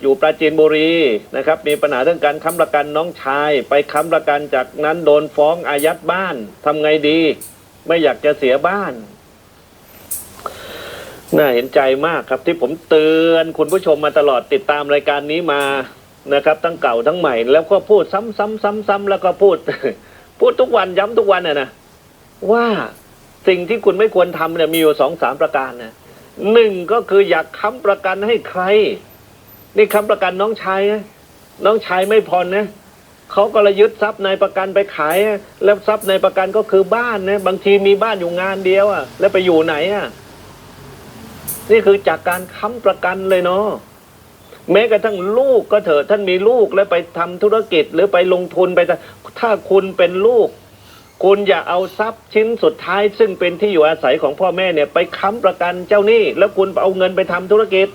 อยู่ปราจีนบุรีนะครับมีปัญหาเรื่องการค้ำประกันน้องชาย ไปค้ำประกันจากนั้นโดนฟ้องอายัดบ้านทำไงดี ไม่อยากจะเสียบ้านน่าเห็นใจมากครับที่ผมเตือนคุณผู้ชมมาตลอดติดตามรายการนี้มานะครับ ทั้งเก่าทั้งใหม่แล้วก็พูดซ้ำซ้ำซ้ำซ้ำแล้วก็พูด พูดทุกวันย้ำทุกวันน่ะนะว่าสิ่งที่คุณไม่ควรทำเนี่ยมีอยู่สองสามประการนะหนึ่งก็คืออยากค้ำประกันให้ใคร นี่ค้ำประกันน้องชายนะน้องชายไม่พอนะเขาก็เลยยึดทรัพย์ในายประกันไปขายอะแล้วทรัพย์ในายประกันก็คือบ้านนะบางทีมีบ้านอยู่งานเดียวอะ แล้วไปอยู่ไหนอะ นี่คือจากการค้ำประกันเลยเนาะแม้กระทั่งลูกก็เถอะท่านมีลูกแล้วไปทำธุรกิจหรือไปลงทุนไป ถ้าคุณเป็นลูก คุณอย่าเอาทรัพย์ชิ้นสุดท้าย ซึ่งเป็นที่อยู่อาศัยของพ่อแม่เนี่ย ไปค้ำประกันเจ้าหนี้แล้วคุณเอาเงินไปทำธุรกิจ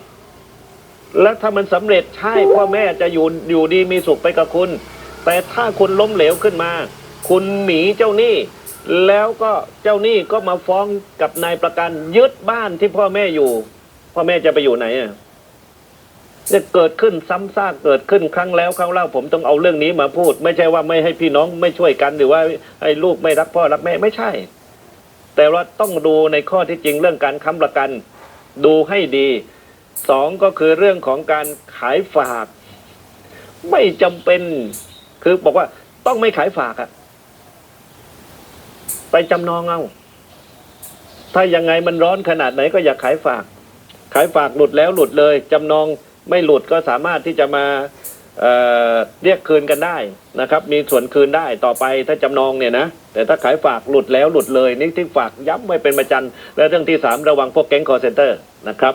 แล้วถ้ามันสำเร็จใช่พ่อแม่จะอยู่อยู่ดีมีสุขไปกับคุณ แต่ถ้าคุณล้มเหลวขึ้นมา คุณหนีเจ้าหนี้ แล้วก็เจ้าหนี้ก็มาฟ้องกับนายประกันยึดบ้านที่พ่อแม่อยู่ พ่อแม่จะไปอยู่ไหนอะเนี่ยเกิดขึ้นซ้ำซากเกิดขึ้นครั้งแล้วครั้งเล่าผมต้องเอาเรื่องนี้มาพูด ไม่ใช่ว่าไม่ให้พี่น้องไม่ช่วยกันหรือว่าให้ลูกไม่รักพ่อรักแม่ไม่ใช่ แต่ว่าต้องดูในข้อที่จริงเรื่องการค้ำประกัน ดูให้ดี สองก็คือเรื่องของการขายฝาก ไม่จำเป็น คือบอกว่าต้องไม่ขายฝากอะไปจำนองเอา ถ้ายังไงมันร้อนขนาดไหนก็อย่าขายฝาก ขายฝากหลุดแล้วหลุดเลยจำนองไม่หลุดก็สามารถที่จะมาเเรียกคืนกันได้นะครับ มีส่วนคืนได้ต่อไปถ้าจำนองเนี่ยนะแต่ถ้าขายฝากหลุดแล้วหลุดเลยนี่ที่ฝากย้ำไว้เป็นประจันและเรื่องที่สามระวังพวกแก๊งคอร์เซนเตอร์นะครับ